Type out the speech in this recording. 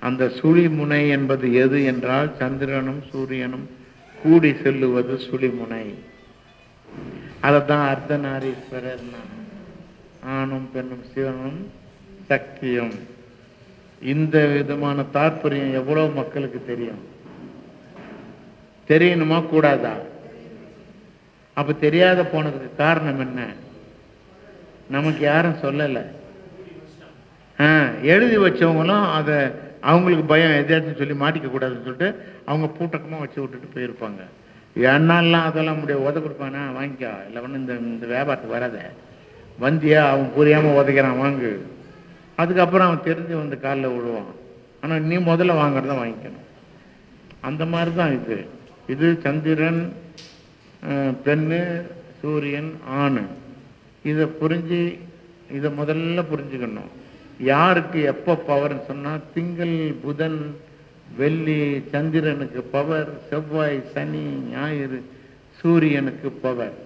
அந்த சுழிமுனை என்பது எது என்றால் சந்திரனும் சூரியனும் கூடி செல்லுவது சுழிமுனை. அதைத்தான் அர்த்தநாரீஸ்வரர் ஆணும் பெண்ணும் சிவனும் சக்தியும். இந்த விதமான தாற்பயம் எவ்வளவு மக்களுக்கு தெரியும்? தெரியணுமா கூடாதா? அப்ப தெரியாத போனதுக்கு காரணம் என்ன? நமக்கு யாரும் சொல்லலை. எழுதி வச்சவங்களும் அதை அவங்களுக்கு பயம் எதாச்சும் சொல்லி மாட்டிக்க கூடாதுன்னு சொல்லிட்டு அவங்க பூட்டக்கமாக வச்சு விட்டுட்டு போயிருப்பாங்க. என்னாலாம் அதெல்லாம் முடியாது உத கொடுப்பானா? வாங்கிக்கா. இல்லை ஒன்றும் இந்த இந்த வியாபாரத்துக்கு வராத. வந்தியா? அவன் புரியாமல் உதைக்கிறான் வாங்கு. அதுக்கப்புறம் அவன் தெரிஞ்சு வந்து காலில் விழுவான். ஆனால் நீ முதல்ல வாங்குறத வாங்கிக்கணும். அந்த மாதிரி தான் இது. இது சந்திரன் பெண்ணு சூரியன் ஆண். இதை புரிஞ்சு இதை முதல்ல புரிஞ்சுக்கணும். யாருக்கு எப்போ பவர்னு சொன்னால் திங்கள் புதன் வெள்ளி சந்திரனுக்கு பவர் செவ்வாய் சனி ஞாயிறு சூரியனுக்கு பவர்